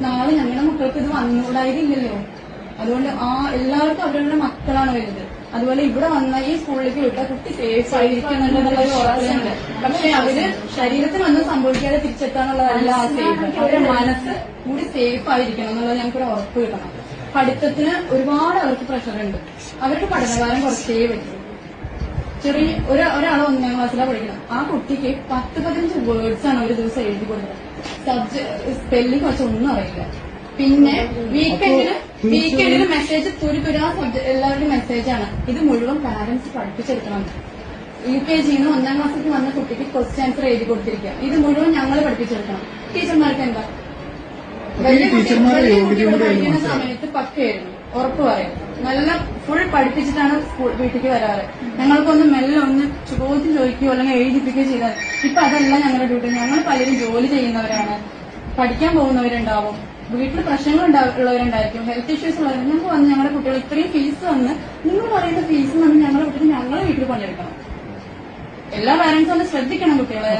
നാളെ ഞങ്ങളുടെ മക്കൾക്ക് ഇത് വന്നുകൂടായിരുന്നില്ലല്ലോ. അതുകൊണ്ട് ആ എല്ലാവർക്കും അവരവരുടെ മക്കളാണ് വരുന്നത് അതുപോലെ ഇവിടെ വന്ന ഈ സ്കൂളിലേക്ക് വിട്ട കുട്ടി സേഫ് ആയിരിക്കും എന്നുള്ള ഒരു പക്ഷെ അവർ ശരീരത്തിനൊന്നും സംഭവിക്കാതെ തിരിച്ചെത്താനുള്ളതല്ല ആ സേഫ് അവരുടെ മനസ്സ് കൂടി സേഫ് ആയിരിക്കണം എന്നുള്ളത് ഞങ്ങൾക്ക് ഒരു ഉറപ്പ് കിട്ടണം. പഠിത്തത്തിന് ഒരുപാട് അവർക്ക് പ്രഷർ ഉണ്ട്. അവർക്ക് പഠനകാലം കുറച്ചേ പറ്റും. ചെറിയ ഒരു ഒരാൾ ഒന്നാം ക്ലാസ്സിലാണ് പഠിക്കണം. ആ കുട്ടിക്ക് പത്ത് പതിനഞ്ച് വേർഡ്സ് ആണ് ഒരു ദിവസം എഴുതി കൊടുക്കുന്നത് സ്പെല്ലിംഗ് കുറച്ച് ഒന്നും അറിയില്ല. പിന്നെ വീക്കെൻഡിൽ വീക്കെൻഡിൽ മെസ്സേജ് തുരു തുരാ എല്ലാവരുടെയും മെസ്സേജാണ് ഇത് മുഴുവൻ പാരന്റ്സ് പഠിപ്പിച്ചെടുക്കണം. യു കെ ജിന്ന് ഒന്നാം ക്ലാസ്സിൽ വന്ന കുട്ടിക്ക് ക്വസ്റ്റ്യൻ ആൻസർ എഴുതി കൊടുത്തിരിക്കുക. ഇത് മുഴുവൻ ഞങ്ങൾ പഠിപ്പിച്ചെടുക്കണം. ടീച്ചർമാർക്ക് എന്താ? വലിയ യോഗ്യതയോടെ പഠിക്കുന്ന സമയത്ത് പക്കയായിരുന്നു ഉറപ്പ് പറയാം. നല്ല ഫുൾ പഠിപ്പിച്ചിട്ടാണ് സ്കൂൾ വീട്ടിലേക്ക് വരാറ്. ഞങ്ങൾക്കൊന്ന് മെല്ലെ ഒന്ന് ചോദ്യം ചോദിക്കുകയോ അല്ലെങ്കിൽ എഴുതിപ്പിക്കുകയോ ചെയ്താൽ ഇപ്പൊ അതല്ല ഞങ്ങളുടെ ഡ്യൂട്ടി ഞങ്ങൾ പലരും ജോലി ചെയ്യുന്നവരാണ്. പഠിക്കാൻ പോകുന്നവരുണ്ടാവും. വീട്ടിൽ പ്രശ്നങ്ങൾ ഉള്ളവരുണ്ടായിരിക്കും. ഹെൽത്ത് ഇഷ്യൂസ് ഉള്ളവരും ഞങ്ങൾക്ക് വന്ന് ഞങ്ങളുടെ കുട്ടികൾ ഇത്രയും ഫീസ് വന്ന് നിങ്ങൾ പറയുന്ന ഫീസ് വന്ന് ഞങ്ങളുടെ കുട്ടികൾ ഞങ്ങളെ വീട്ടിൽ പണിയെടുക്കണം. എല്ലാ പാരന്റ്സും ഒന്ന് ശ്രദ്ധിക്കണം കുട്ടികളെ.